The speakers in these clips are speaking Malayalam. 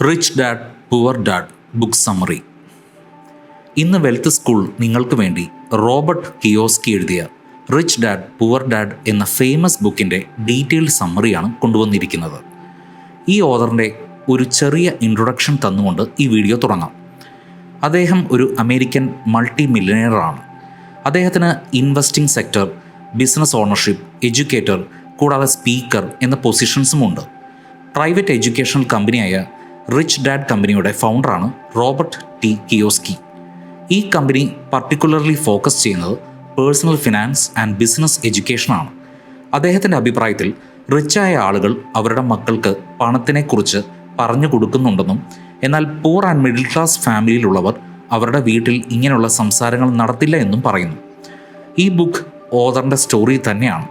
Rich dad poor dad book summary ഇന്ന് വെൽത്ത് സ്കൂൾ നിങ്ങൾക്ക് വേണ്ടി റോബർട്ട് കിയോസ്കി എഴുതിയ റിച്ച് ഡാഡ് പുവർ ഡാഡ് എന്ന ഫേമസ് ബുക്കിന്റെ ഡീറ്റെയിൽഡ് സമ്മറിയാണ് കൊണ്ടുവന്നിരിക്കുന്നത്. ഈ ഓദറിന്റെ ഒരു ചെറിയ ഇൻട്രൊഡക്ഷൻ തന്നുകൊണ്ട് ഈ വീഡിയോ തുടങ്ങാം. അദ്ദേഹം ഒരു അമേരിക്കൻ മൾട്ടി മില്യനെയറാണ് അദ്ദേഹത്തിന് investing sector business ownership educator കൂടാതെ സ്പീക്കർ എന്ന പൊസിഷൻസും ഉണ്ട്. പ്രൈവറ്റ് എഡ്യൂക്കേഷണൽ കമ്പനിയായ റിച്ച് ഡാഡ് കമ്പനിയുടെ ഫൗണ്ടറാണ് റോബർട്ട് ടി കിയോസ്കി. ഈ കമ്പനി പർട്ടിക്കുലർലി ഫോക്കസ് ചെയ്യുന്നത് പേഴ്സണൽ ഫിനാൻസ് ആൻഡ് ബിസിനസ് എഡ്യൂക്കേഷനാണ് അദ്ദേഹത്തിന്റെ അഭിപ്രായത്തിൽ റിച്ചായ ആളുകൾ അവരുടെ മക്കൾക്ക് പണത്തിനെക്കുറിച്ച് പറഞ്ഞു കൊടുക്കുന്നുണ്ടെന്നും എന്നാൽ പൂർ ആൻഡ് മിഡിൽ ക്ലാസ് ഫാമിലിയിലുള്ളവർ അവരുടെ വീട്ടിൽ ഇങ്ങനെയുള്ള സംസാരങ്ങൾ നടത്തില്ല എന്നും പറയുന്നു. ഈ ബുക്ക് ഓദറിന്റെ സ്റ്റോറി തന്നെയാണ്.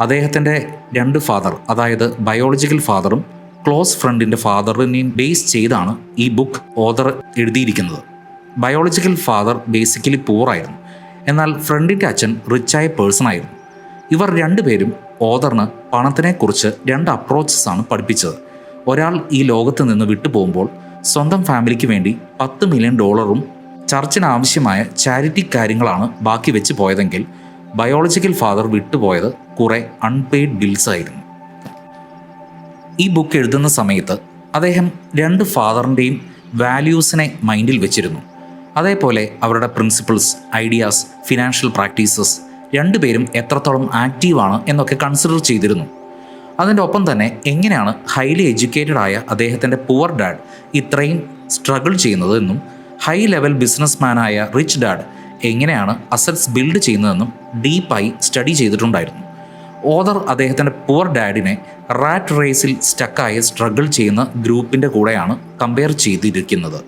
അദ്ദേഹത്തിന്റെ രണ്ട് ഫാദർ അതായത് ബയോളജിക്കൽ ഫാദറും ക്ലോസ് ഫ്രണ്ടിന്റെ ഫാദറിനെയും ബേസ് ചെയ്താണ് ഈ ബുക്ക് ഓതർ എഴുതിയിരിക്കുന്നത്. ബയോളജിക്കൽ ഫാദർ ബേസിക്കലി പൂറായിരുന്നു എന്നാൽ ഫ്രണ്ടിന്റെ അച്ഛൻ റിച്ചായ പേഴ്സണായിരുന്നു ഇവർ രണ്ടുപേരും ഓദറിന് പണത്തിനെക്കുറിച്ച് രണ്ട് അപ്രോച്ചസ് ആണ് പഠിപ്പിച്ചത്. ഒരാൾ ഈ ലോകത്ത് നിന്ന് വിട്ടുപോകുമ്പോൾ സ്വന്തം ഫാമിലിക്ക് വേണ്ടി പത്ത് മില്യൺ ഡോളറും ചർച്ചിന് ആവശ്യമായ ചാരിറ്റി കാര്യങ്ങളാണ് ബാക്കി വെച്ച് പോയതെങ്കിൽ ബയോളജിക്കൽ ഫാദർ വിട്ടുപോയത് കുറേ അൺപെയ്ഡ് ബിൽസ് ആയിരുന്നു. ഈ ബുക്ക് എഴുതുന്ന സമയത്ത് അദ്ദേഹം രണ്ട് ഫാദറിന്റെയും വാല്യൂസിനെ മൈൻഡിൽ വെച്ചിരുന്നു. അതേപോലെ അവരുടെ പ്രിൻസിപ്പിൾസ് ഐഡിയാസ് ഫിനാൻഷ്യൽ പ്രാക്ടീസസ് രണ്ടുപേരും എത്രത്തോളം ആക്റ്റീവാണ് എന്നൊക്കെ കൺസിഡർ ചെയ്തിരുന്നു. അതിന്റെ ഒപ്പം തന്നെ എങ്ങനെയാണ് ഹൈലി എഡ്യൂക്കേറ്റഡ് ആയ അദ്ദേഹത്തിന്റെ പുവർ ഡാഡ് ഇത്രയും സ്ട്രഗിൾ ചെയ്യുന്നത് എന്നും ഹൈ ലെവൽ ബിസിനസ്മാനായ റിച്ച് ഡാഡ് എങ്ങനെയാണ് അസറ്റ്സ് ബിൽഡ് ചെയ്യുന്നതെന്നും ഡീപ്പായി സ്റ്റഡി ചെയ്തിട്ടുണ്ടായിരുന്നു. ഓതർ അദ്ദേഹത്തിന്റെ പുവർ ഡാഡിനെ റാറ്റ് റേസിൽ സ്റ്റക്കായി സ്ട്രഗിൾ ചെയ്യുന്ന ഗ്രൂപ്പിന്റെ കൂടെയാണ് കമ്പയർ ചെയ്തിരിക്കുന്നത്.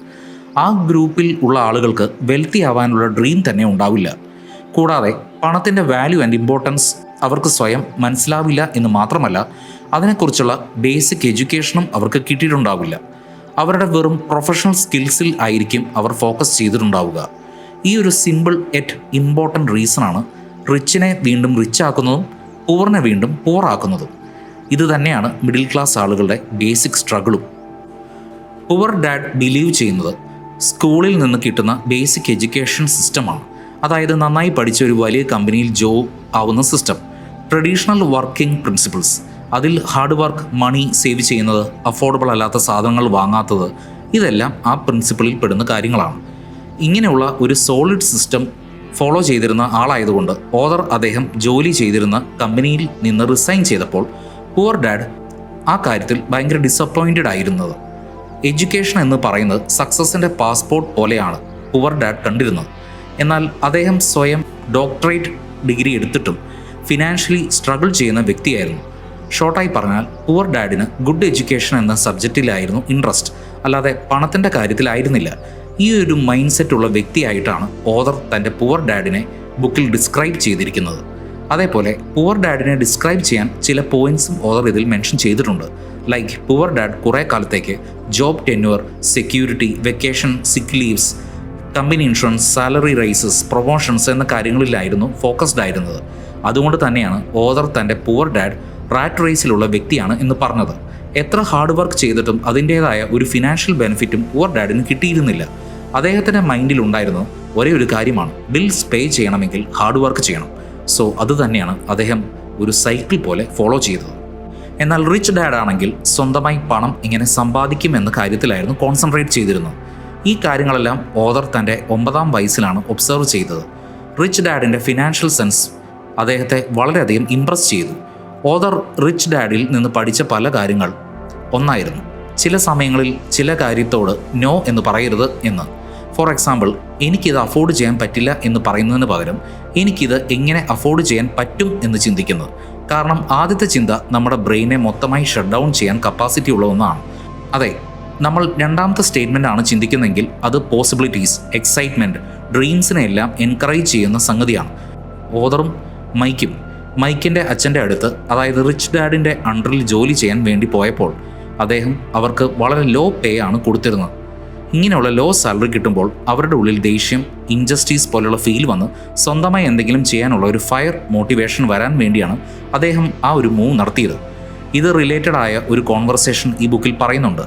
ആ ഗ്രൂപ്പിൽ ഉള്ള ആളുകൾക്ക് വെൽത്തി ആവാനുള്ള ഡ്രീം തന്നെ ഉണ്ടാവില്ല. കൂടാതെ പണത്തിന്റെ വാല്യൂ ആൻഡ് ഇമ്പോർട്ടൻസ് അവർക്ക് സ്വയം മനസ്സിലാവില്ല എന്ന് മാത്രമല്ല അതിനെക്കുറിച്ചുള്ള ബേസിക് എഡ്യൂക്കേഷനും അവർക്ക് കിട്ടിയിട്ടുണ്ടാവില്ല. അവരുടെ വെറും പ്രൊഫഷണൽ സ്കിൽസിൽ ആയിരിക്കും അവർ ഫോക്കസ് ചെയ്തിട്ടുണ്ടാവുക. ഈ ഒരു സിമ്പിൾ എറ്റ് ഇമ്പോർട്ടന്റ് റീസണാണ് റിച്ചിനെ വീണ്ടും റിച്ച് ആക്കുന്നതും പൂറിനെ വീണ്ടും പൂറാക്കുന്നതും. ഇത് തന്നെയാണ് മിഡിൽ ക്ലാസ് ആളുകളുടെ ബേസിക് സ്ട്രഗിളും പുവർ ഡാഡ് ബിലീവ് ചെയ്യുന്നത് സ്കൂളിൽ നിന്ന് കിട്ടുന്ന ബേസിക് എഡ്യൂക്കേഷൻ സിസ്റ്റമാണ് അതായത് നന്നായി പഠിച്ച ഒരു വലിയ കമ്പനിയിൽ ജോബ് ആവുന്ന സിസ്റ്റം ട്രഡീഷണൽ വർക്കിംഗ് പ്രിൻസിപ്പിൾസ് അതിൽ ഹാർഡ് വർക്ക് മണി സേവ് ചെയ്യുന്നത് അഫോർഡബിൾ അല്ലാത്ത സാധനങ്ങൾ വാങ്ങാത്തത് ഇതെല്ലാം ആ പ്രിൻസിപ്പിളിൽ പെടുന്ന കാര്യങ്ങളാണ്. ഇങ്ങനെയുള്ള ഒരു സോളിഡ് സിസ്റ്റം ഫോളോ ചെയ്തിരുന്ന ആളായതുകൊണ്ട് ഓദർ അദ്ദേഹം ജോലി ചെയ്തിരുന്ന കമ്പനിയിൽ നിന്ന് റിസൈൻ ചെയ്തപ്പോൾ പുവർ ഡാഡ് ആ കാര്യത്തിൽ ഭയങ്കര ഡിസപ്പോയിന്റഡ് ആയിരുന്നത്. എഡ്യൂക്കേഷൻ എന്ന് പറയുന്നത് സക്സസിന്റെ പാസ്പോർട്ട് പോലെയാണ് പുവർ ഡാഡ് കണ്ടിരുന്നത്. എന്നാൽ അദ്ദേഹം സ്വയം ഡോക്ടറേറ്റ് ഡിഗ്രി എടുത്തിട്ടും ഫിനാൻഷ്യലി സ്ട്രഗിൾ ചെയ്യുന്ന വ്യക്തിയായിരുന്നു. ഷോർട്ടായി പറഞ്ഞാൽ പുവർ ഡാഡിന് ഗുഡ് എഡ്യൂക്കേഷൻ എന്ന സബ്ജക്റ്റിലായിരുന്നു ഇൻട്രസ്റ്റ് അല്ലാതെ പണത്തിന്റെ കാര്യത്തിലായിരുന്നില്ല. ഈ ഒരു മൈൻഡ് സെറ്റ് ഉള്ള വ്യക്തിയായിട്ടാണ് ഓദർ തന്റെ പുവർ ഡാഡിനെ ബുക്കിൽ ഡിസ്ക്രൈബ് ചെയ്തിരിക്കുന്നത്. അതേപോലെ പുവർ ഡാഡിനെ ഡിസ്ക്രൈബ് ചെയ്യാൻ ചില പോയിന്റ്സും ഓദർ ഇതിൽ മെൻഷൻ ചെയ്തിട്ടുണ്ട്. ലൈക്ക് പുവർ ഡാഡ് കുറേ കാലത്തേക്ക് job tenure security vacation sick leaves company insurance salary raises promotions എന്ന കാര്യങ്ങളിലായിരുന്നു ഫോക്കസ്ഡ് ആയിരുന്നത്. അതുകൊണ്ട് തന്നെയാണ് ഓദർ തന്റെ പുവർ ഡാഡ് റാറ്റ് റേസിലുള്ള വ്യക്തിയാണ് എന്ന് പറഞ്ഞത്. എത്ര ഹാർഡ് വർക്ക് ചെയ്തിട്ടും അതിന്റേതായ ഒരു ഫിനാൻഷ്യൽ ബെനിഫിറ്റും പുവർ ഡാഡിന് കിട്ടിയിരുന്നില്ല. അദ്ദേഹത്തിന്റെ മൈൻഡിൽ ഉണ്ടായിരുന്നത് ഒരേ ഒരു കാര്യമാണ്. ബിൽസ് പേ ചെയ്യണമെങ്കിൽ ഹാർഡ് വർക്ക് ചെയ്യണം. സോ അത് തന്നെയാണ് അദ്ദേഹം ഒരു സൈക്കിൾ പോലെ ഫോളോ ചെയ്തത്. എന്നാൽ റിച്ച് ഡാഡ് ആണെങ്കിൽ സ്വന്തമായി പണം ഇങ്ങനെ സമ്പാദിക്കും എന്ന കാര്യത്തിലായിരുന്നു കോൺസെൻട്രേറ്റ് ചെയ്തിരുന്നത്. ഈ കാര്യങ്ങളെല്ലാം ഓദർ തന്റെ ഒമ്പതാം വയസ്സിലാണ് ഒബ്സർവ് ചെയ്തത്. റിച്ച് ഡാഡിന്റെ ഫിനാൻഷ്യൽ സെൻസ് അദ്ദേഹത്തെ വളരെയധികം ഇമ്പ്രസ് ചെയ്തു. ഓതർ റിച്ച് ഡാഡിൽ നിന്ന് പഠിച്ച പല കാര്യങ്ങൾ. ഒന്നായിരുന്നു ചില സമയങ്ങളിൽ ചില കാര്യത്തോട് നോ എന്ന് പറയരുത് എന്ന്. ഫോർ എക്സാമ്പിൾ എനിക്കിത് അഫോർഡ് ചെയ്യാൻ പറ്റില്ല എന്ന് പറയുന്നതിന് പകരം എനിക്കിത് എങ്ങനെ അഫോർഡ് ചെയ്യാൻ പറ്റും എന്ന് ചിന്തിക്കുന്നത് കാരണം ആദ്യത്തെ ചിന്ത നമ്മുടെ ബ്രെയിനെ മൊത്തമായി ഷട്ട് ഡൗൺ ചെയ്യാൻ കപ്പാസിറ്റി ഉള്ള ഒന്നാണ്. അതെ നമ്മൾ രണ്ടാമത്തെ സ്റ്റേറ്റ്മെന്റ് ആണ് ചിന്തിക്കുന്നതെങ്കിൽ അത് പോസിബിലിറ്റീസ് എക്സൈറ്റ്മെന്റ് ഡ്രീംസിനെ എല്ലാം എൻകറേജ് ചെയ്യുന്ന സംഗതിയാണ്. ഓദറും മൈക്കും മൈക്കിന്റെ അച്ഛന്റെ അടുത്ത് അതായത് റിച്ച് ഡാഡിന്റെ അണ്ടറിൽ ജോലി ചെയ്യാൻ വേണ്ടി പോയപ്പോൾ അദ്ദേഹം അവർക്ക് വളരെ ലോ പേ ആണ് കൊടുത്തിരുന്നത്. ഇങ്ങനെയുള്ള ലോ സാലറി കിട്ടുമ്പോൾ അവരുടെ ഉള്ളിൽ ദേഷ്യം ഇൻജസ്റ്റീസ് പോലുള്ള ഫീൽ വന്ന് സ്വന്തമായി എന്തെങ്കിലും ചെയ്യാനുള്ള ഒരു ഫയർ മോട്ടിവേഷൻ വരാൻ വേണ്ടിയാണ് അദ്ദേഹം ആ ഒരു മൂവ് നടത്തിയത്. ഇത് റിലേറ്റഡ് ആയ ഒരു കോൺവെർസേഷൻ ഈ ബുക്കിൽ പറയുന്നുണ്ട്.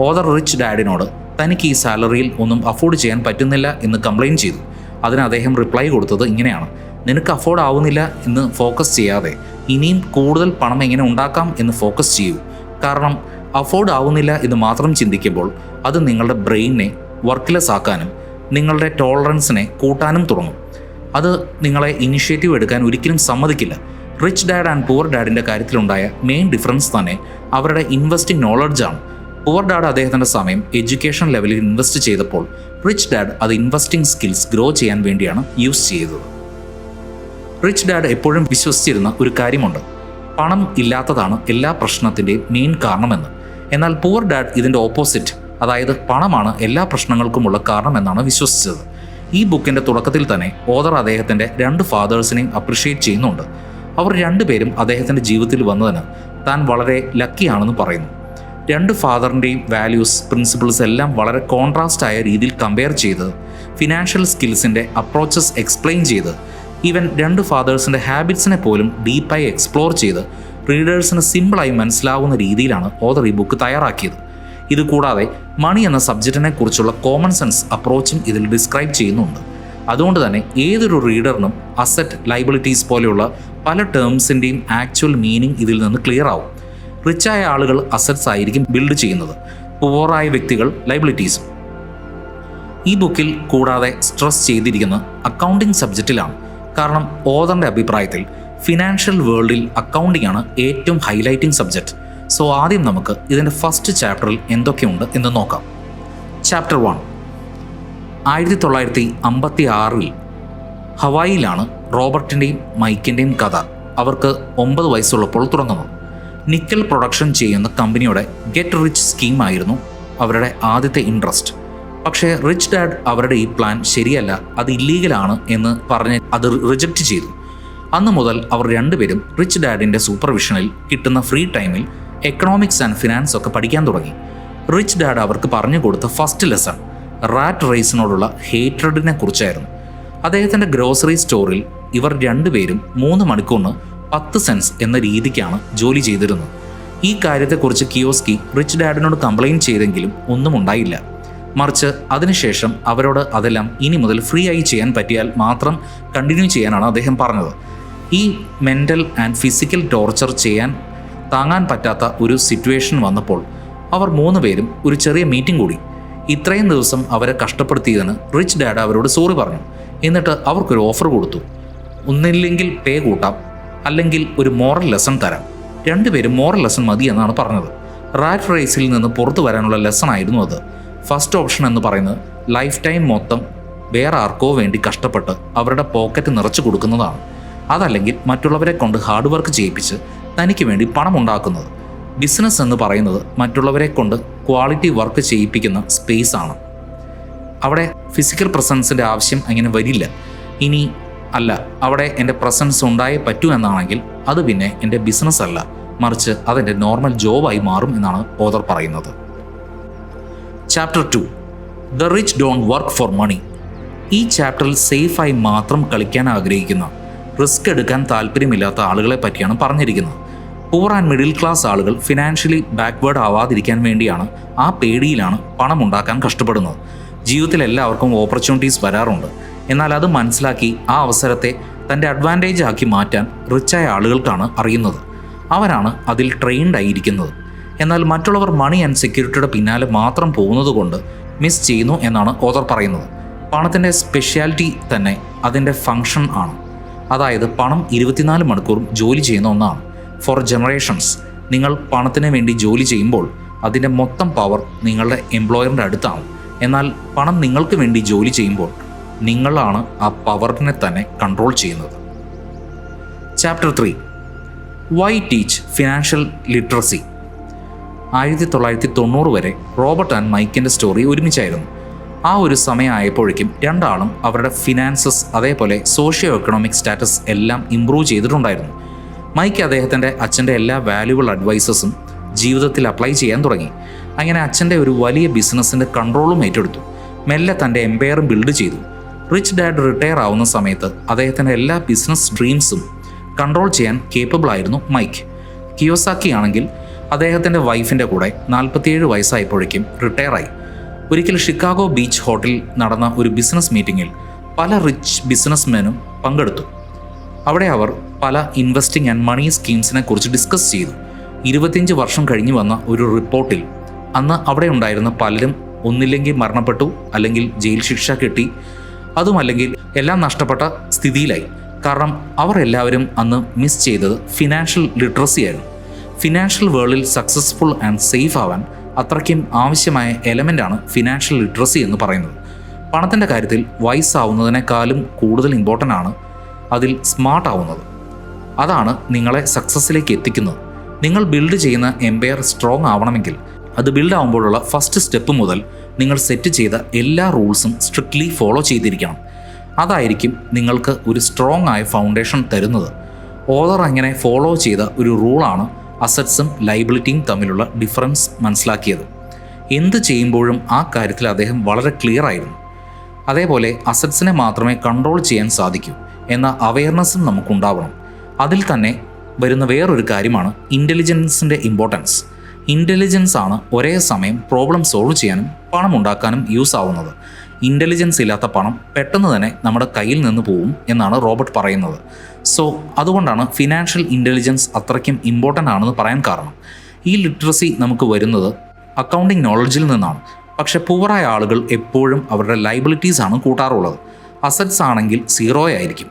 ഓദർ റിച്ച് ഡാഡിനോട് തനിക്ക് ഈ സാലറിയിൽ ഒന്നും അഫോർഡ് ചെയ്യാൻ പറ്റുന്നില്ല എന്ന് കംപ്ലയിന്റ് ചെയ്തു. അതിന് അദ്ദേഹം റിപ്ലൈ കൊടുത്തത് ഇങ്ങനെയാണ്. നിനക്ക് അഫോർഡ് ആവുന്നില്ല എന്ന് ഫോക്കസ് ചെയ്യാതെ ഇനിയും കൂടുതൽ പണം എങ്ങനെ ഉണ്ടാക്കാം എന്ന് ഫോക്കസ് ചെയ്യൂ. കാരണം അഫോർഡ് ആവുന്നില്ല എന്ന് മാത്രം ചിന്തിക്കുമ്പോൾ അത് നിങ്ങളുടെ ബ്രെയിനെ വർക്ക്ലെസ് ആക്കാനും നിങ്ങളുടെ ടോളറൻസിനെ കൂട്ടാനും തുടങ്ങും. അത് നിങ്ങളെ ഇനിഷ്യേറ്റീവ് എടുക്കാൻ ഒരിക്കലും സമ്മതിക്കില്ല. റിച്ച് ഡാഡ് ആൻഡ് പുവർ ഡാഡിന്റെ കാര്യത്തിലുണ്ടായ മെയിൻ ഡിഫറൻസ് തന്നെ അവരുടെ ഇൻവെസ്റ്റിംഗ് നോളജാണ് പുവർ ഡാഡ് അദ്ദേഹത്തിന്റെ സമയം എഡ്യൂക്കേഷൻ ലെവലിൽ ഇൻവെസ്റ്റ് ചെയ്തപ്പോൾ റിച്ച് ഡാഡ് അത് ഇൻവെസ്റ്റിംഗ് സ്കിൽസ് ഗ്രോ ചെയ്യാൻ വേണ്ടിയാണ് യൂസ് ചെയ്തത്. റിച്ച് ഡാഡ് എപ്പോഴും വിശ്വസിച്ചിരുന്ന ഒരു കാര്യമുണ്ട്. പണം ഇല്ലാത്തതാണ് എല്ലാ പ്രശ്നത്തിന്റെയും മെയിൻ കാരണമെന്ന്. എന്നാൽ പൂർ ഡാഡ് ഇതിന്റെ ഓപ്പോസിറ്റ് അതായത് പണമാണ് എല്ലാ പ്രശ്നങ്ങൾക്കുമുള്ള കാരണമെന്നാണ് വിശ്വസിച്ചത്. ഈ ബുക്കിന്റെ തുടക്കത്തിൽ തന്നെ ഓദർ അദ്ദേഹത്തിന്റെ രണ്ട് ഫാദേഴ്സിനെയും അപ്രിഷ്യേറ്റ് ചെയ്യുന്നുണ്ട്. അവർ രണ്ടുപേരും അദ്ദേഹത്തിന്റെ ജീവിതത്തിൽ വന്നതിന് താൻ വളരെ ലക്കിയാണെന്ന് പറയുന്നു. രണ്ട് ഫാദറിന്റെയും വാല്യൂസ് പ്രിൻസിപ്പിൾസ് എല്ലാം വളരെ കോൺട്രാസ്റ്റ് ആയ രീതിയിൽ കമ്പയർ ചെയ്ത് ഫിനാൻഷ്യൽ സ്കിൽസിന്റെ അപ്രോച്ചസ് എക്സ്പ്ലെയിൻ ചെയ്ത് ഈവൻ രണ്ട് ഫാദേഴ്സിന്റെ ഹാബിറ്റ്സിനെ പോലും ഡീപ്പായി എക്സ്പ്ലോർ ചെയ്ത് റീഡേഴ്സിന് സിമ്പിളായി മനസ്സിലാവുന്ന രീതിയിലാണ് ഓദർ ഈ ബുക്ക് തയ്യാറാക്കിയത്. ഇതുകൂടാതെ മണി എന്ന സബ്ജക്റ്റിനെ കുറിച്ചുള്ള കോമൺ സെൻസ് അപ്രോച്ചും ഇതിൽ ഡിസ്ക്രൈബ് ചെയ്യുന്നുണ്ട്. അതുകൊണ്ട് തന്നെ ഏതൊരു റീഡറിനും അസറ്റ് ലൈബിലിറ്റീസ് പോലെയുള്ള പല ടേംസിന്റെയും ആക്ച്വൽ മീനിങ് ഇതിൽ നിന്ന് ക്ലിയർ ആവും. റിച്ചായ ആളുകൾ അസറ്റ്സ് ആയിരിക്കും ബിൽഡ് ചെയ്യുന്നത്. പുവറായ വ്യക്തികൾ ലൈബിലിറ്റീസും ഈ ബുക്കിൽ കൂടാതെ സ്ട്രെസ് ചെയ്തിരിക്കുന്ന അക്കൗണ്ടിംഗ് സബ്ജക്റ്റിലാണ് കാരണം ഓദറിന്റെ അഭിപ്രായത്തിൽ ഫിനാൻഷ്യൽ വേൾഡിൽ അക്കൗണ്ടിംഗ് ആണ് ഏറ്റവും ഹൈലൈറ്റിംഗ് സബ്ജക്റ്റ് സോ ആദ്യം നമുക്ക് ഇതിന്റെ ഫസ്റ്റ് ചാപ്റ്ററിൽ എന്തൊക്കെയുണ്ട് എന്ന് നോക്കാം. ചാപ്റ്റർ വൺ ആയിരത്തി തൊള്ളായിരത്തി അമ്പത്തി ആറിൽ ഹവായിലാണ് റോബർട്ടിന്റെയും മൈക്കിന്റെയും കഥ അവർക്ക് ഒമ്പത് വയസ്സുള്ളപ്പോൾ തുടങ്ങുന്നത്. നിക്കൽ പ്രൊഡക്ഷൻ ചെയ്യുന്ന കമ്പനിയുടെ ഗെറ്റ് റിച്ച് സ്കീമായിരുന്നു അവരുടെ ആദ്യത്തെ ഇൻട്രസ്റ്റ് പക്ഷേ റിച്ച് ഡാഡ് അവരുടെ ഈ പ്ലാൻ ശരിയല്ല അത് ഇല്ലീഗലാണ് എന്ന് പറഞ്ഞ് അത് റിജക്റ്റ് ചെയ്തു. അന്ന് മുതൽ അവർ രണ്ടുപേരും റിച്ച് ഡാഡിന്റെ സൂപ്പർവിഷനിൽ കിട്ടുന്ന ഫ്രീ ടൈമിൽ എക്കണോമിക്സ് ആൻഡ് ഫിനാൻസ് ഒക്കെ പഠിക്കാൻ തുടങ്ങി. റിച്ച് ഡാഡ് അവർക്ക് പറഞ്ഞു കൊടുത്ത ഫസ്റ്റ് ലെസൺ റാറ്റ് റേസിനോടുള്ള ഹേറ്റ്രഡിനെ കുറിച്ചായിരുന്നു. അദ്ദേഹത്തിന്റെ ഗ്രോസറി സ്റ്റോറിൽ ഇവർ രണ്ടുപേരും മൂന്ന് മണിക്കൂറിന് പത്ത് സെൻസ് എന്ന രീതിക്കാണ് ജോലി ചെയ്തിരുന്നത്. ഈ കാര്യത്തെക്കുറിച്ച് കിയോസ്കി റിച്ച് ഡാഡിനോട് കംപ്ലയിന്റ് ചെയ്തെങ്കിലും ഒന്നും ഉണ്ടായില്ല. മറിച്ച് അതിനുശേഷം അവരോട് അതെല്ലാം ഇനി മുതൽ ഫ്രീ ആയി ചെയ്യാൻ പറ്റിയാൽ മാത്രം കണ്ടിന്യൂ ചെയ്യാനാണ് അദ്ദേഹം പറഞ്ഞത്. ഈ മെന്റൽ ആൻഡ് ഫിസിക്കൽ ടോർച്ചർ ചെയ്യാൻ താങ്ങാൻ പറ്റാത്ത ഒരു സിറ്റുവേഷൻ വന്നപ്പോൾ അവർ മൂന്ന് പേരും ഒരു ചെറിയ മീറ്റിംഗ് കൂടി. ഇത്രയും ദിവസം അവരെ കഷ്ടപ്പെടുത്തിയതിന് റിച്ച് ഡാഡ് അവരോട് സോറി പറഞ്ഞു. എന്നിട്ട് അവർക്കൊരു ഓഫർ കൊടുത്തു. ഒന്നില്ലെങ്കിൽ പേ കൂട്ടാം അല്ലെങ്കിൽ ഒരു മോറൽ ലെസൺ തരാം. രണ്ടുപേരും മോറൽ ലെസൺ മതി എന്നാണ് പറഞ്ഞത്. റാറ്റ് റേസിൽ നിന്ന് പുറത്തു വരാനുള്ള ലെസൺ ആയിരുന്നു അത്. ഫസ്റ്റ് ഓപ്ഷൻ എന്ന് പറയുന്നത് ലൈഫ് ടൈം മൊത്തം വേറെ ആർക്കോ വേണ്ടി കഷ്ടപ്പെട്ട് അവരുടെ പോക്കറ്റ് നിറച്ചു കൊടുക്കുന്നതാണ്. അതല്ലെങ്കിൽ മറ്റുള്ളവരെ കൊണ്ട് ഹാർഡ് വർക്ക് ചെയ്യിപ്പിച്ച് തനിക്ക് വേണ്ടി പണം ഉണ്ടാക്കുന്നത്. ബിസിനസ് എന്ന് പറയുന്നത് മറ്റുള്ളവരെ കൊണ്ട് ക്വാളിറ്റി വർക്ക് ചെയ്യിപ്പിക്കുന്ന സ്പേസ് ആണ്. അവിടെ ഫിസിക്കൽ പ്രസൻസിന്റെ ആവശ്യം അങ്ങനെ വരില്ല. ഇനി അല്ല അവിടെ എന്റെ പ്രസൻസ് ഉണ്ടായേ പറ്റൂ എന്നാണെങ്കിൽ അത് പിന്നെ എന്റെ ബിസിനസ് അല്ല. മറിച്ച് അതെന്റെ നോർമൽ ജോബായി മാറും എന്നാണ് ഓദർ പറയുന്നത്. Chapter two the rich don't work for money ഈ ചാപ്റ്ററിൽ സേഫായി മാത്രം കളിക്കാൻ ആഗ്രഹിക്കുന്ന റിസ്ക് എടുക്കാൻ താല്പര്യമില്ലാത്ത ആളുകളെ പറ്റിയാണ് പറഞ്ഞിരിക്കുന്നത്. പൂർ ആൻഡ് മിഡിൽ ക്ലാസ് ആളുകൾ ഫിനാൻഷ്യലി ബാക്ക്വേർഡ് ആവാതിരിക്കാൻ വേണ്ടിയാണ് ആ പേടിയിലാണ് പണം ഉണ്ടാക്കാൻ കഷ്ടപ്പെടുന്നത്. ജീവിതത്തിൽ എല്ലാവർക്കും ഓപ്പർച്യൂണിറ്റീസ് വരാറുണ്ട്. എന്നാൽ അത് മനസ്സിലാക്കി ആ അവസരത്തെ തന്റെ അഡ്വാന്റേജ് ആക്കി മാറ്റാൻ റിച്ചായ ആളുകൾക്കാണ് അറിയുന്നത്. അവരാണ് അതിൽ ട്രെയിൻഡ് ആയിരിക്കുന്നത്. എന്നാൽ മറ്റുള്ളവർ മണി ആൻഡ് സെക്യൂരിറ്റിയുടെ പിന്നാലെ മാത്രം പോകുന്നത് കൊണ്ട് മിസ് ചെയ്യുന്നു എന്നാണ് ഓതർ പറയുന്നത്. പണത്തിന്റെ സ്പെഷ്യാലിറ്റി തന്നെ അതിന്റെ ഫങ്ഷൻ ആണ്. അതായത് പണം ഇരുപത്തിനാല് മണിക്കൂറും ജോലി ചെയ്യുന്ന ഒന്നാണ്. ഫോർ ജനറേഷൻസ് നിങ്ങൾ പണത്തിന് വേണ്ടി ജോലി ചെയ്യുമ്പോൾ അതിന്റെ മൊത്തം പവർ നിങ്ങളുടെ എംപ്ലോയറിന്റെ അടുത്താണ്. എന്നാൽ പണം നിങ്ങൾക്ക് വേണ്ടി ജോലി ചെയ്യുമ്പോൾ നിങ്ങളാണ് ആ പവറിനെ തന്നെ കൺട്രോൾ ചെയ്യുന്നത്. Chapter three why teach financial literacy ആയിരത്തി തൊള്ളായിരത്തി തൊണ്ണൂറ് വരെ റോബർട്ട് ആൻഡ് മൈക്കിന്റെ സ്റ്റോറി ഒരുമിച്ചായിരുന്നു. ആ ഒരു സമയമായപ്പോഴേക്കും രണ്ടാളും അവരുടെ ഫിനാൻസസ് അതേപോലെ സോഷ്യോ എക്കണോമിക് സ്റ്റാറ്റസ് എല്ലാം ഇംപ്രൂവ് ചെയ്തിട്ടുണ്ടായിരുന്നു. മൈക്ക് അദ്ദേഹത്തിന്റെ അച്ഛന്റെ എല്ലാ വാല്യുബിൾ അഡ്വൈസസും ജീവിതത്തിൽ അപ്ലൈ ചെയ്യാൻ തുടങ്ങി. അങ്ങനെ അച്ഛന്റെ ഒരു വലിയ ബിസിനസ്സിന്റെ കൺട്രോളും ഏറ്റെടുത്തു. മെല്ലെ തന്റെ എംപയറും ബിൽഡ് ചെയ്തു. റിച്ച് ഡാഡ് റിട്ടയർ ആവുന്ന സമയത്ത് അദ്ദേഹത്തിന്റെ എല്ലാ ബിസിനസ് ഡ്രീംസും കൺട്രോൾ ചെയ്യാൻ കേപ്പബിൾ ആയിരുന്നു മൈക്ക്. കിയോസാക്കി ആണെങ്കിൽ അദ്ദേഹത്തിന്റെ വൈഫിന്റെ കൂടെ നാൽപ്പത്തിയേഴ് വയസ്സായപ്പോഴേക്കും റിട്ടയറായി. ഒരിക്കൽ ഷിക്കാഗോ ബീച്ച് ഹോട്ടലിൽ നടന്ന ഒരു ബിസിനസ് മീറ്റിങ്ങിൽ പല റിച്ച് ബിസിനസ്മെനും പങ്കെടുത്തു. അവിടെ അവർ പല ഇൻവെസ്റ്റിംഗ് ആൻഡ് മണി സ്കീംസിനെ കുറിച്ച് ഡിസ്കസ് ചെയ്തു. ഇരുപത്തിയഞ്ച് വർഷം കഴിഞ്ഞു വന്ന ഒരു റിപ്പോർട്ടിൽ അന്ന് അവിടെ ഉണ്ടായിരുന്ന പലരും ഒന്നില്ലെങ്കിൽ മരണപ്പെട്ടു അല്ലെങ്കിൽ ജയിൽ ശിക്ഷ കിട്ടി അതുമല്ലെങ്കിൽ എല്ലാം നഷ്ടപ്പെട്ട സ്ഥിതിയിലായി. കാരണം അവർ എല്ലാവരും അന്ന് മിസ് ചെയ്തത് ഫിനാൻഷ്യൽ ലിറ്ററസി ആയിരുന്നു ഫിനാൻഷ്യൽ വേൾഡിൽ സക്സസ്ഫുൾ ആൻഡ് സേഫ് ആവാൻ അത്രയ്ക്കും ആവശ്യമായ എലമെന്റാണ് ഫിനാൻഷ്യൽ ലിറ്ററസി എന്ന് പറയുന്നത്. പണത്തിന്റെ കാര്യത്തിൽ വയസ്സാവുന്നതിനേക്കാളും കൂടുതൽ ഇമ്പോർട്ടന്റ് ആണ് അതിൽ സ്മാർട്ട് ആവുന്നത്. അതാണ് നിങ്ങളെ സക്സസ്സിലേക്ക് എത്തിക്കുന്നത്. നിങ്ങൾ ബിൽഡ് ചെയ്യുന്ന എംപയർ സ്ട്രോങ് ആവണമെങ്കിൽ അത് ബിൽഡ് ആവുമ്പോഴുള്ള ഫസ്റ്റ് സ്റ്റെപ്പ് മുതൽ നിങ്ങൾ സെറ്റ് ചെയ്ത എല്ലാ റൂൾസും സ്ട്രിക്ട്ലി ഫോളോ ചെയ്തിരിക്കണം. അതായിരിക്കും നിങ്ങൾക്ക് ഒരു സ്ട്രോങ് ആയ ഫൗണ്ടേഷൻ തരുന്നത്. ഓതർ അങ്ങനെ ഫോളോ ചെയ്ത ഒരു റൂളാണ് അസറ്റ്സും ലൈബിലിറ്റിയും തമ്മിലുള്ള ഡിഫറൻസ് മനസ്സിലാക്കിയത്. എന്ത് ചെയ്യുമ്പോഴും ആ കാര്യത്തിൽ അദ്ദേഹം വളരെ ക്ലിയർ ആയിരുന്നു. അതേപോലെ അസറ്റ്സിനെ മാത്രമേ കൺട്രോൾ ചെയ്യാൻ സാധിക്കൂ എന്ന അവയർനെസ്സും നമുക്കുണ്ടാവണം. അതിൽ തന്നെ വരുന്ന വേറൊരു കാര്യമാണ് ഇന്റലിജൻസിന്റെ ഇമ്പോർട്ടൻസ് ഇന്റലിജൻസ് ആണ് ഒരേ സമയം പ്രോബ്ലം സോൾവ് ചെയ്യാനും പണം ഉണ്ടാക്കാനും യൂസ് ആവുന്നത്. ഇന്റലിജൻസ് ഇല്ലാത്ത പണം പെട്ടെന്ന് തന്നെ നമ്മുടെ കയ്യിൽ നിന്ന് പോവും എന്നാണ് റോബർട്ട് പറയുന്നത്. സോ അതുകൊണ്ടാണ് ഫിനാൻഷ്യൽ ഇന്റലിജൻസ് അത്രയ്ക്കും ഇമ്പോർട്ടന്റ് ആണെന്ന് പറയാൻ കാരണം. ഈ ലിറ്ററസി നമുക്ക് വരുന്നത് അക്കൗണ്ടിങ് നോളജിൽ നിന്നാണ്. പക്ഷേ പൂവറായ ആളുകൾ എപ്പോഴും അവരുടെ ലൈബിലിറ്റീസ് ആണ് കൂട്ടാറുള്ളത്. അസറ്റ്സ് ആണെങ്കിൽ സീറോ ആയിരിക്കും.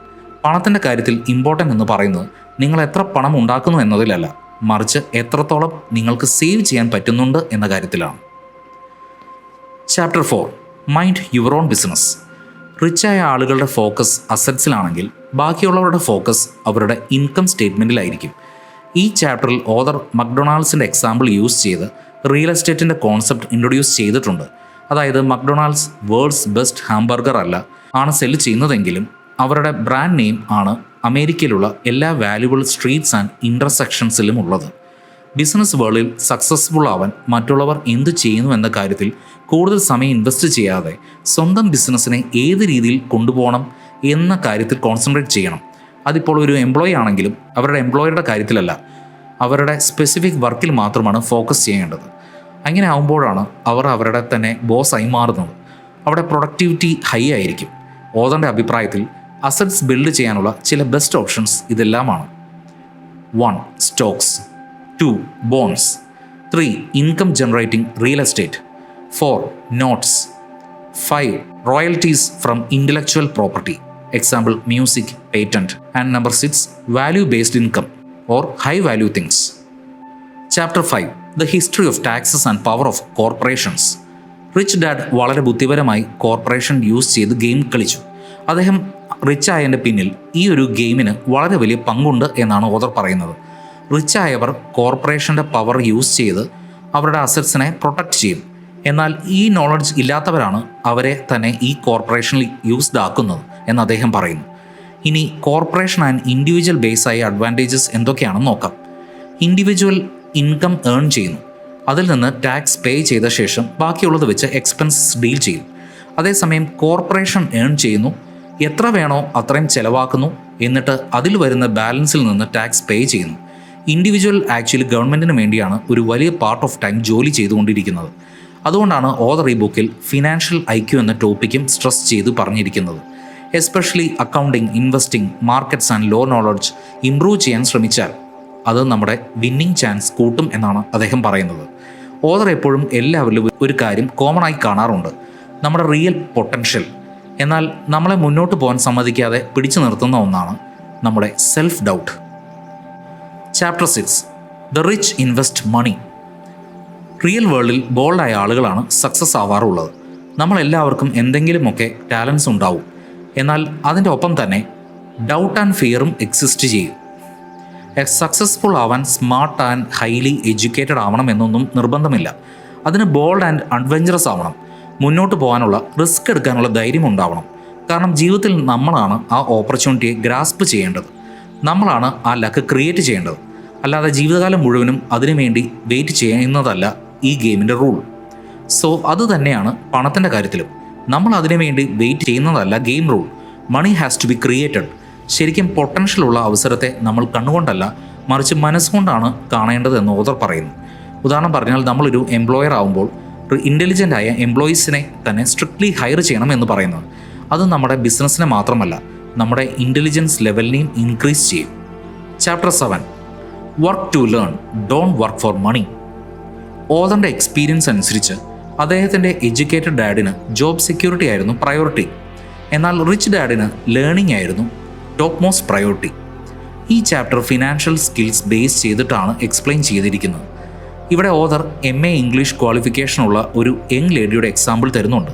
പണത്തിന്റെ കാര്യത്തിൽ ഇമ്പോർട്ടന്റ് എന്ന് പറയുന്നത് നിങ്ങൾ എത്ര പണം ഉണ്ടാക്കുന്നു എന്നതിലല്ല. മറിച്ച് എത്രത്തോളം നിങ്ങൾക്ക് സേവ് ചെയ്യാൻ പറ്റുന്നുണ്ട് എന്ന കാര്യത്തിലാണ്. Chapter four mind your own business റിച്ചായ ആളുകളുടെ ഫോക്കസ് അസറ്റ്സിലാണെങ്കിൽ ബാക്കിയുള്ളവരുടെ ഫോക്കസ് അവരുടെ ഇൻകം സ്റ്റേറ്റ്മെന്റിലായിരിക്കും ഈ ചാപ്റ്ററിൽ ഓദർ മക്ഡൊണാൾഡ്സിന്റെ എക്സാമ്പിൾ യൂസ് ചെയ്ത് റിയൽ എസ്റ്റേറ്റിന്റെ കോൺസെപ്റ്റ് ഇൻട്രൊഡ്യൂസ് ചെയ്തിട്ടുണ്ട്. അതായത് മക്ഡൊണാൾഡ്സ് വേൾഡ്സ് ബെസ്റ്റ് ഹാംബർഗർ അല്ല ആണ് സെൽ ചെയ്യുന്നതെങ്കിലും അവരുടെ ബ്രാൻഡ് നെയിം ആണ് അമേരിക്കയിലുള്ള എല്ലാ വാല്യുബിൾ സ്ട്രീറ്റ്സ് ആൻഡ് ഇന്റർസെക്ഷൻസിലും ഉള്ളത്. ബിസിനസ് വേൾഡിൽ സക്സസ്ഫുൾ ആവാൻ മറ്റുള്ളവർ എന്ത് ചെയ്യുന്നു എന്ന കാര്യത്തിൽ കൂടുതൽ സമയം ഇൻവെസ്റ്റ് ചെയ്യാതെ സ്വന്തം ബിസിനസ്സിനെ ഏത് രീതിയിൽ കൊണ്ടുപോകണം എന്ന കാര്യത്തിൽ കോൺസെൻട്രേറ്റ് ചെയ്യണം. അതിപ്പോൾ ഒരു എംപ്ലോയി ആണെങ്കിലും അവരുടെ എംപ്ലോയറുടെ കാര്യത്തിലല്ല അവരുടെ സ്പെസിഫിക് വർക്കിൽ മാത്രമാണ് ഫോക്കസ് ചെയ്യേണ്ടത്. അങ്ങനെ ആകുമ്പോഴാണ് അവർ അവരുടെ തന്നെ ബോസായി മാറുന്നത്. അവിടെ പ്രൊഡക്ടിവിറ്റി ഹൈ ആയിരിക്കും. ഓതന്റെ അഭിപ്രായത്തിൽ അസറ്റ്സ് ബിൽഡ് ചെയ്യാനുള്ള ചില ബെസ്റ്റ് ഓപ്ഷൻസ് ഇതെല്ലാമാണ്. One stocks two bonds three income generating real estate four notes five royalties from intellectual property example music patent and number six value based income or high value things chapter five the history of taxes and power of corporations rich dad വളരെ ബുദ്ധിപരമായി കോർപ്പറേഷൻ യൂസ് ചെയ്ത് ഗെയിം കളിച്ചു. അദ്ദേഹം റിച്ച് ആയതിന്റെ പിന്നിൽ ഈ ഒരു ഗെയിമിന് വളരെ വലിയ പങ്കുണ്ട് എന്നാണ് ഓദർ പറയുന്നത്. റിച്ച് ആയവർ കോർപ്പറേഷന്റെ പവർ യൂസ് ചെയ്ത് അവരുടെ അസറ്റ്സിനെ പ്രൊട്ടക്റ്റ് ചെയ്യും. എന്നാൽ ഈ നോളജ് ഇല്ലാത്തവരാണ് അവരെ തന്നെ ഈ കോർപ്പറേഷനിൽ യൂസ്ഡ് ആക്കുന്നത് എന്ന് അദ്ദേഹം പറയുന്നു. ഇനി കോർപ്പറേഷൻ ആൻഡ് ഇൻഡിവിജ്വൽ ബേസായ അഡ്വാന്റേജസ് എന്തൊക്കെയാണെന്ന് നോക്കാം. ഇൻഡിവിജ്വൽ ഇൻകം ഏൺ ചെയ്യുന്നു. അതിൽ നിന്ന് ടാക്സ് പേ ചെയ്ത ശേഷം ബാക്കിയുള്ളത് വെച്ച് എക്സ്പെൻസസ് ഡീൽ ചെയ്യും. അതേസമയം കോർപ്പറേഷൻ ഏൺ ചെയ്യുന്നു. എത്ര വേണോ അത്രയും ചെലവാക്കുന്നു. എന്നിട്ട് അതിൽ വരുന്ന ബാലൻസിൽ നിന്ന് ടാക്സ് പേ ചെയ്യുന്നു. ഇൻഡിവിജ്വൽ ആക്ച്വലി ഗവൺമെന്റിന് വേണ്ടിയാണ് ഒരു വലിയ പാർട്ട് ഓഫ് ടൈം ജോലി ചെയ്തുകൊണ്ടിരിക്കുന്നത്. അതുകൊണ്ടാണ് ഓതർ ഈ ബുക്കിൽ ഫിനാൻഷ്യൽ ഐക്യു എന്ന ടോപ്പിക്കും സ്ട്രെസ് ചെയ്ത് പറഞ്ഞിരിക്കുന്നത്. Especially accounting investing markets and law knowledge improve ചെയ്യാൻ ശ്രമിച്ചാൽ അത് നമ്മുടെ വിന്നിങ് ചാൻസ് കൂട്ടും എന്നാണ് അദ്ദേഹം പറയുന്നത്. ഓതർ എപ്പോഴും എല്ലാവരിലും ഒരു കാര്യം കോമൺ ആയി കാണാറുണ്ട്. നമ്മുടെ റിയൽ പൊട്ടൻഷ്യൽ എന്നാൽ നമ്മളെ മുന്നോട്ട് പോകാൻ സമ്മതിക്കാതെ പിടിച്ചു നിർത്തുന്ന ഒന്നാണ് നമ്മുടെ self doubt chapter six the rich invest money real വേൾഡിൽ ബോൾഡായ ആളുകളാണ് സക്സസ് ആവാറുള്ളത്. നമ്മളെല്ലാവർക്കും എന്തെങ്കിലുമൊക്കെ ടാലൻസ് ഉണ്ടാവും. എന്നാൽ അതിന്റെ ഒപ്പം തന്നെ ഡൗട്ട് ആൻഡ് ഫിയറും എക്സിസ്റ്റ് ചെയ്യും. സക്സസ്ഫുൾ ആവാൻ സ്മാർട്ട് ആൻഡ് ഹൈലി എഡ്യൂക്കേറ്റഡ് ആവണം എന്നൊന്നും നിർബന്ധമില്ല. അതിന് ബോൾഡ് ആൻഡ് അഡ്വഞ്ചറസ് ആവണം. മുന്നോട്ട് പോകാനുള്ള റിസ്ക് എടുക്കാനുള്ള ധൈര്യം ഉണ്ടാവണം. കാരണം ജീവിതത്തിൽ നമ്മളാണ് ആ ഓപ്പർച്യൂണിറ്റിയെ ഗ്രാസ്പ് ചെയ്യേണ്ടത്. നമ്മളാണ് ആ ലക്ക് ക്രിയേറ്റ് ചെയ്യേണ്ടത്. അല്ലാതെ ജീവിതകാലം മുഴുവനും അതിനുവേണ്ടി വെയിറ്റ് ചെയ്യുന്നതല്ല ഈ ഗെയിമിന്റെ റൂൾ. സോ അത് തന്നെയാണ് പണത്തിന്റെ കാര്യത്തിലും. നമ്മൾ അതിനു വേണ്ടി വെയിറ്റ് ചെയ്യുന്നതല്ല game rule. Money has to be created. ശരിക്കും പൊട്ടൻഷ്യൽ ഉള്ള അവസരത്തെ നമ്മൾ കണ്ണുകൊണ്ടല്ല മറിച്ച് മനസ്സുകൊണ്ടാണ് കാണേണ്ടത് എന്ന് ഓതർ പറയുന്നു. ഉദാഹരണം പറഞ്ഞാൽ നമ്മളൊരു എംപ്ലോയർ ആകുമ്പോൾ ഇന്റലിജന്റ് ആയ എംപ്ലോയീസിനെ തന്നെ സ്ട്രിക്ട്ലി ഹയർ ചെയ്യണം എന്ന് പറയുന്നത്. അത് നമ്മുടെ ബിസിനസ്സിനെ മാത്രമല്ല നമ്മുടെ ഇന്റലിജൻസ് ലെവലിനെയും ഇൻക്രീസ് ചെയ്യും. Chapter seven work to learn don't work for money ഓതറിന്റെ experience അനുസരിച്ച് അദ്ദേഹത്തിന്റെ എഡ്യൂക്കേറ്റഡ് ഡാഡിന് ജോബ് സെക്യൂരിറ്റി ആയിരുന്നു പ്രയോറിറ്റി എന്നാൽ റിച്ച് ഡാഡിന് ലേണിംഗ് ആയിരുന്നു ടോപ്പ് മോസ്റ്റ് പ്രയോറിറ്റി ഈ ചാപ്റ്റർ ഫിനാൻഷ്യൽ സ്കിൽസ് ബേസ് ചെയ്തിട്ടാണ് എക്സ്പ്ലെയിൻ ചെയ്തിരിക്കുന്നത്. ഇവിടെ ഓതർ എം എ ഇംഗ്ലീഷ് ക്വാളിഫിക്കേഷനുള്ള ഒരു യങ് ലേഡിയുടെ എക്സാമ്പിൾ തരുന്നുണ്ട്.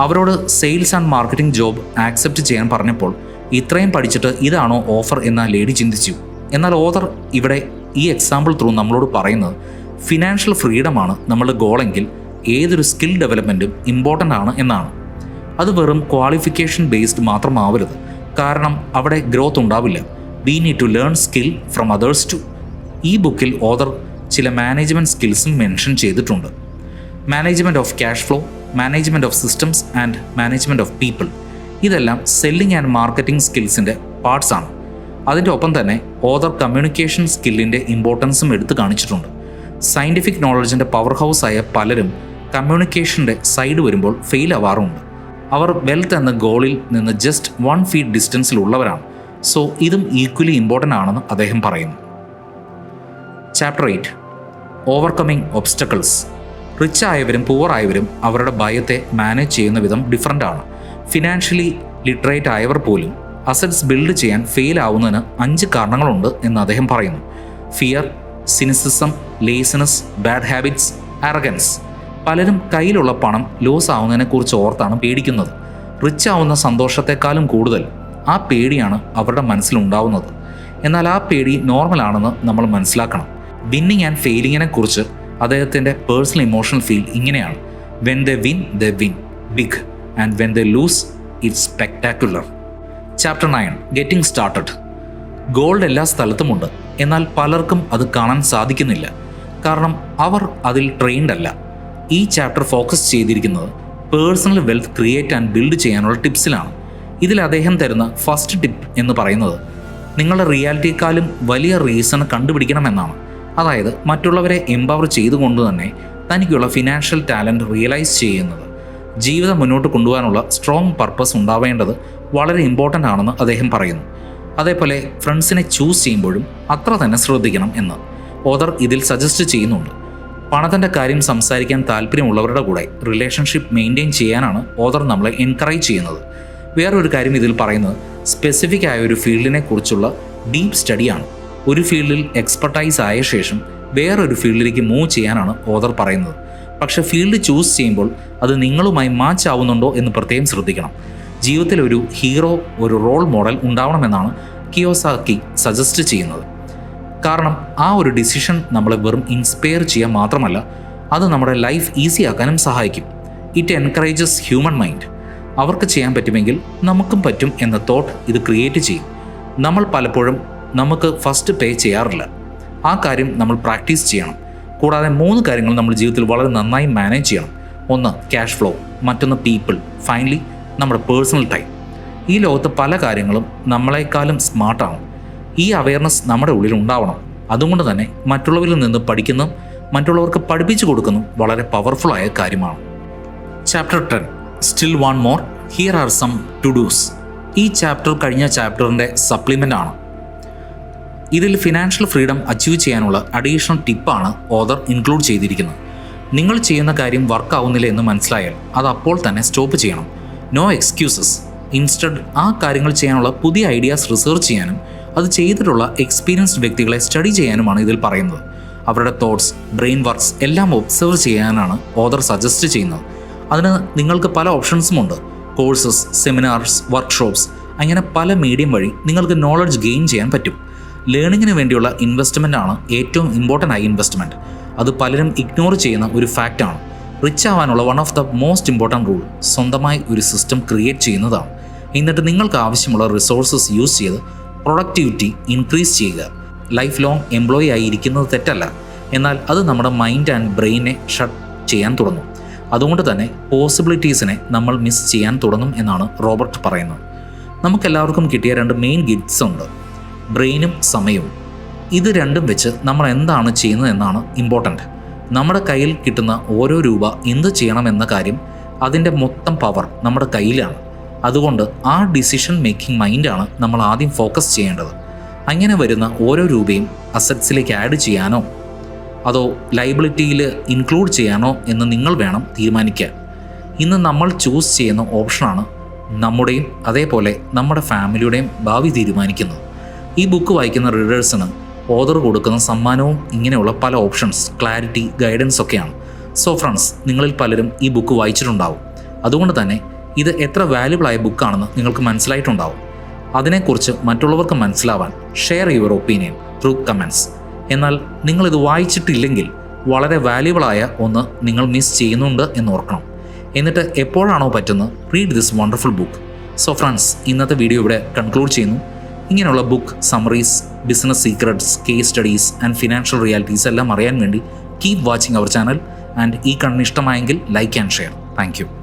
അവരോട് sales and marketing job accept ചെയ്യാൻ പറഞ്ഞപ്പോൾ ഇത്രയും പഠിച്ചിട്ട് ഇതാണോ ഓഫർ എന്ന ലേഡി ചിന്തിച്ചു. എന്നാൽ ഓതർ ഇവിടെ ഈ എക്സാമ്പിൾ ത്രൂ നമ്മളോട് പറയുന്നത് ഫിനാൻഷ്യൽ ഫ്രീഡമാണ് നമ്മളുടെ ഗോളെങ്കിൽ ഏതൊരു സ്കിൽ ഡെവലപ്മെന്റും ഇമ്പോർട്ടന്റ് ആണ് എന്നാണ്. അത് വെറും ക്വാളിഫിക്കേഷൻ ബേസ്ഡ് മാത്രമാവരുത്. കാരണം അവിടെ ഗ്രോത്ത് ഉണ്ടാവില്ല. We need to learn skill from others too ഈ ബുക്കിൽ ഓതർ ചില മാനേജ്മെന്റ് സ്കിൽസും മെൻഷൻ ചെയ്തിട്ടുണ്ട്. Management of cash flow management of systems and management of people ഇതെല്ലാം സെല്ലിംഗ് ആൻഡ് മാർക്കറ്റിംഗ് സ്കിൽസിന്റെ പാർട്സ് ആണ്. അതിന്റെ ഒപ്പം തന്നെ ഓതർ കമ്മ്യൂണിക്കേഷൻ സ്കില്ലിന്റെ ഇമ്പോർട്ടൻസും എടുത്തു കാണിച്ചിട്ടുണ്ട്. സയന്റിഫിക് നോളജിന്റെ പവർ ഹൗസ് ആയ പലരും കമ്മ്യൂണിക്കേഷന്റെ സൈഡ് വരുമ്പോൾ ഫെയിൽ ആവാറുമുണ്ട്. അവർ വെൽത്ത് എന്ന ഗോളിൽ നിന്ന് ജസ്റ്റ് വൺ ഫീറ്റ് ഡിസ്റ്റൻസിലുള്ളവരാണ് സോ ഇതും ഈക്വലി ഇമ്പോർട്ടന്റ് ആണെന്ന് അദ്ദേഹം പറയുന്നു. Chapter eight overcoming obstacles rich ആയവരും poor ആയവരും അവരുടെ ഭയത്തെ മാനേജ് ചെയ്യുന്ന വിധം ഡിഫറന്റ് ആണ്. ഫിനാൻഷ്യലി ലിറ്ററേറ്റ് ആയവർ പോലും അസറ്റ്സ് ബിൽഡ് ചെയ്യാൻ ഫെയിൽ ആവുന്നതിന് അഞ്ച് കാരണങ്ങളുണ്ട് എന്ന് അദ്ദേഹം പറയുന്നു. Fear cynicism laziness bad habits arrogance പലരും കയ്യിലുള്ള പണം ലോസ് ആവുന്നതിനെക്കുറിച്ച് ഓർത്താണ് പേടിക്കുന്നത്. റിച്ച് ആവുന്ന സന്തോഷത്തെക്കാളും കൂടുതൽ ആ പേടിയാണ് അവരുടെ മനസ്സിലുണ്ടാവുന്നത്. എന്നാൽ ആ പേടി നോർമലാണെന്ന് നമ്മൾ മനസ്സിലാക്കണം. വിന്നിങ് ആൻഡ് ഫെയിലിങ്ങിനെ കുറിച്ച് അദ്ദേഹത്തിന്റെ പേഴ്സണൽ ഇമോഷണൽ ഫീൽ ഇങ്ങനെയാണ്. When they win they win big and when they lose it's spectacular chapter nine getting started gold എല്ലാ സ്ഥലത്തുമുണ്ട്. എന്നാൽ പലർക്കും അത് കാണാൻ സാധിക്കുന്നില്ല. കാരണം അവർ അതിൽ ട്രെയിൻഡ് അല്ല. ഈ ചാപ്റ്റർ ഫോക്കസ് ചെയ്തിരിക്കുന്നത് personal wealth create and build ചെയ്യാനുള്ള ടിപ്സിലാണ് ഇതിൽ അദ്ദേഹം തരുന്ന ഫസ്റ്റ് ടിപ്പ് എന്ന് പറയുന്നത് നിങ്ങളുടെ റിയാലിറ്റിയെക്കാളും വലിയ റീസൺ കണ്ടുപിടിക്കണമെന്നാണ്. അതായത് മറ്റുള്ളവരെ എംപവർ ചെയ്തുകൊണ്ട് തന്നെ തനിക്കുള്ള ഫിനാൻഷ്യൽ ടാലന്റ് റിയലൈസ് ചെയ്യുന്നത്. ജീവിതം മുന്നോട്ട് കൊണ്ടുപോകാനുള്ള സ്ട്രോങ് പർപ്പസ് ഉണ്ടാവേണ്ടത് വളരെ ഇമ്പോർട്ടന്റ് ആണെന്ന് അദ്ദേഹം പറയുന്നു. അതേപോലെ ഫ്രണ്ട്സിനെ ചൂസ് ചെയ്യുമ്പോഴും അത്ര തന്നെ ശ്രദ്ധിക്കണം എന്ന്. ഓതർ ഇതിൽ സജസ്റ്റ് ചെയ്യുന്നുണ്ട്. പണത്തിന്റെ കാര്യം സംസാരിക്കാൻ താല്പര്യമുള്ളവരുടെ കൂടെ റിലേഷൻഷിപ്പ് മെയിന്റെയിൻ ചെയ്യാനാണ് ഓദർ നമ്മളെ എൻകറേജ് ചെയ്യുന്നത്. വേറൊരു കാര്യം ഇതിൽ പറയുന്നത് സ്പെസിഫിക് ആയ ഒരു ഫീൽഡിനെ കുറിച്ചുള്ള ഡീപ്പ് സ്റ്റഡിയാണ് ഒരു ഫീൽഡിൽ എക്സ്പെർട്ടൈസ് ആയ ശേഷം വേറൊരു ഫീൽഡിലേക്ക് മൂവ് ചെയ്യാനാണ് ഓദർ പറയുന്നത്. പക്ഷേ ഫീൽഡ് ചൂസ് ചെയ്യുമ്പോൾ അത് നിങ്ങളുമായി മാച്ച് ആവുന്നുണ്ടോ എന്ന് പ്രത്യേകം ശ്രദ്ധിക്കണം. ജീവിതത്തിൽ ഒരു ഹീറോ ഒരു റോൾ മോഡൽ ഉണ്ടാവണമെന്നാണ് കിയോസാക്കി സജസ്റ്റ് ചെയ്യുന്നത്. കാരണം ആ ഒരു ഡിസിഷൻ നമ്മളെ വെറും ഇൻസ്പയർ ചെയ്യാൻ മാത്രമല്ല അത് നമ്മുടെ ലൈഫ് ഈസി ആക്കാനും സഹായിക്കും. ഇറ്റ് എൻകറേജസ് ഹ്യൂമൻ മൈൻഡ് അവർക്ക് ചെയ്യാൻ പറ്റുമെങ്കിൽ നമുക്കും പറ്റും എന്ന തോട്ട് ഇത് ക്രിയേറ്റ് ചെയ്യും. നമ്മൾ പലപ്പോഴും നമുക്ക് ഫസ്റ്റ് പേ ചെയ്യാറില്ല. ആ കാര്യം നമ്മൾ പ്രാക്ടീസ് ചെയ്യണം. കൂടാതെ മൂന്ന് കാര്യങ്ങൾ നമ്മൾ ജീവിതത്തിൽ വളരെ നന്നായി മാനേജ് ചെയ്യണം. ഒന്ന് ക്യാഷ് ഫ്ലോ മറ്റൊന്ന് പീപ്പിൾ ഫൈനലി നമ്മുടെ പേഴ്സണൽ ടൈം ഈ ലോകത്ത് പല കാര്യങ്ങളും നമ്മളെക്കാളും സ്മാർട്ടാണ് ഈ അവയർനെസ് നമ്മുടെ ഉള്ളിൽ ഉണ്ടാവണം. അതുകൊണ്ട് തന്നെ മറ്റുള്ളവരിൽ നിന്ന് പഠിക്കുന്നു മറ്റുള്ളവർക്ക് പഠിപ്പിച്ചു കൊടുക്കുന്നതും വളരെ പവർഫുൾ ആയ കാര്യമാണ്. Chapter ten still one more here are some to do's ഈ ചാപ്റ്റർ കഴിഞ്ഞ ചാപ്റ്ററിന്റെ സപ്ലിമെന്റ് ആണ്. ഇതിൽ ഫിനാൻഷ്യൽ ഫ്രീഡം അച്ചീവ് ചെയ്യാനുള്ള അഡീഷണൽ ടിപ്പാണ് ഓദർ ഇൻക്ലൂഡ് ചെയ്തിരിക്കുന്നത്. നിങ്ങൾ ചെയ്യുന്ന കാര്യം വർക്ക് ആവുന്നില്ല എന്ന് മനസ്സിലായാൽ അത് അപ്പോൾ തന്നെ സ്റ്റോപ്പ് ചെയ്യണം. നോ എക്സ്ക്യൂസസ് ഇൻസ്റ്റഡ് ആ കാര്യങ്ങൾ ചെയ്യാനുള്ള പുതിയ ഐഡിയാസ് റിസർച്ച് ചെയ്യാനും അത് ചെയ്തിട്ടുള്ള എക്സ്പീരിയൻസ്ഡ് വ്യക്തികളെ സ്റ്റഡി ചെയ്യാനുമാണ് ഇതിൽ പറയുന്നത്. അവരുടെ തോട്ട്സ് ബ്രെയിൻ വർക്ക്സ് എല്ലാം ഒബ്സർവ് ചെയ്യാനാണ് ഓദർ സജസ്റ്റ് ചെയ്യുന്നത്. അതിന് നിങ്ങൾക്ക് പല ഓപ്ഷൻസും ഉണ്ട്. കോഴ്സസ് സെമിനാർസ് വർക്ക്ഷോപ്സ് അങ്ങനെ പല മീഡിയം വഴി നിങ്ങൾക്ക് നോളജ് ഗെയിൻ ചെയ്യാൻ പറ്റും. ലേണിങ്ങിന് വേണ്ടിയുള്ള ഇൻവെസ്റ്റ്മെന്റ് ആണ് ഏറ്റവും ഇമ്പോർട്ടന്റ് ആയി ഇൻവെസ്റ്റ്മെന്റ് അത് പലരും ഇഗ്നോർ ചെയ്യുന്ന ഒരു ഫാക്റ്റാണ് റിച്ച് ആവാനുള്ള one of the most important rule സ്വന്തമായി ഒരു സിസ്റ്റം ക്രിയേറ്റ് ചെയ്യുന്നതാണ്. എന്നിട്ട് നിങ്ങൾക്ക് ആവശ്യമുള്ള റിസോഴ്സസ് യൂസ് ചെയ്ത് പ്രൊഡക്ടിവിറ്റി ഇൻക്രീസ് ചെയ്യുക. ലൈഫ് ലോങ് എംപ്ലോയി ആയിരിക്കുന്നത് തെറ്റല്ല. എന്നാൽ അത് നമ്മുടെ മൈൻഡ് ആൻഡ് ബ്രെയിനെ ഷട്ട് ചെയ്യാൻ തുടങ്ങും. അതുകൊണ്ട് തന്നെ പോസിബിലിറ്റീസിനെ നമ്മൾ മിസ് ചെയ്യാൻ തുടങ്ങും എന്നാണ് റോബർട്ട് പറയുന്നത്. നമുക്കെല്ലാവർക്കും കിട്ടിയ രണ്ട് മെയിൻ ഗിഫ്റ്റ്സ് ഉണ്ട്. ബ്രെയിനും സമയവും. ഇത് രണ്ടും വെച്ച് നമ്മൾ എന്താണ് ചെയ്യുന്നത് എന്നാണ് ഇമ്പോർട്ടന്റ് നമ്മുടെ കയ്യിൽ കിട്ടുന്ന ഓരോ രൂപ എന്ത് ചെയ്യണമെന്ന കാര്യം അതിന്റെ മൊത്തം പവർ നമ്മുടെ കയ്യിലാണ്. അതുകൊണ്ട് ആ ഡിസിഷൻ മേക്കിംഗ് മൈൻഡാണ് നമ്മൾ ആദ്യം ഫോക്കസ് ചെയ്യേണ്ടത്. അങ്ങനെ വരുന്ന ഓരോ രൂപയും അസറ്റ്സിലേക്ക് ആഡ് ചെയ്യാനോ അതോ ലൈബിലിറ്റിയിൽ ഇൻക്ലൂഡ് ചെയ്യാനോ എന്ന് നിങ്ങൾ വേണം തീരുമാനിക്കാൻ. ഇന്ന് നമ്മൾ ചൂസ് ചെയ്യുന്ന ഓപ്ഷനാണ് നമ്മുടെയും അതേപോലെ നമ്മുടെ ഫാമിലിയുടെയും ഭാവി തീരുമാനിക്കുന്നത്. ഈ ബുക്ക് വായിക്കുന്ന റീഡേഴ്സിന് ഓർഡർ കൊടുക്കുന്ന സമ്മാനവും ഇങ്ങനെയുള്ള പല ഓപ്ഷൻസ് ക്ലാരിറ്റി ഗൈഡൻസ് ഒക്കെയാണ്. സോ ഫ്രണ്ട്സ് നിങ്ങളിൽ പലരും ഈ ബുക്ക് വായിച്ചിട്ടുണ്ടാവും. അതുകൊണ്ട് തന്നെ ഇത് എത്ര വാല്യുബിൾ ആയ ബുക്കാണെന്ന് നിങ്ങൾക്ക് മനസ്സിലായിട്ടുണ്ടാവും. അതിനെക്കുറിച്ച് മറ്റുള്ളവർക്ക് മനസ്സിലാവാൻ share your opinion through comments എന്നാൽ നിങ്ങളിത് വായിച്ചിട്ടില്ലെങ്കിൽ വളരെ വാല്യുബിളായ ഒന്ന് നിങ്ങൾ മിസ് ചെയ്യുന്നുണ്ട് എന്ന് ഓർക്കണം. എന്നിട്ട് എപ്പോഴാണോ പറ്റുന്നത് read this wonderful book so friends ഇന്നത്തെ വീഡിയോ ഇവിടെ കൺക്ലൂഡ് ചെയ്യുന്നു. ഇങ്ങനെയുള്ള book summaries business secrets case studies and financial realities എല്ലാം അറിയാൻ വേണ്ടി keep watching our channel and ഈ കണ്ണിഷ്ടമായെങ്കിൽ ലൈക്ക് ആൻഡ് ഷെയർ താങ്ക്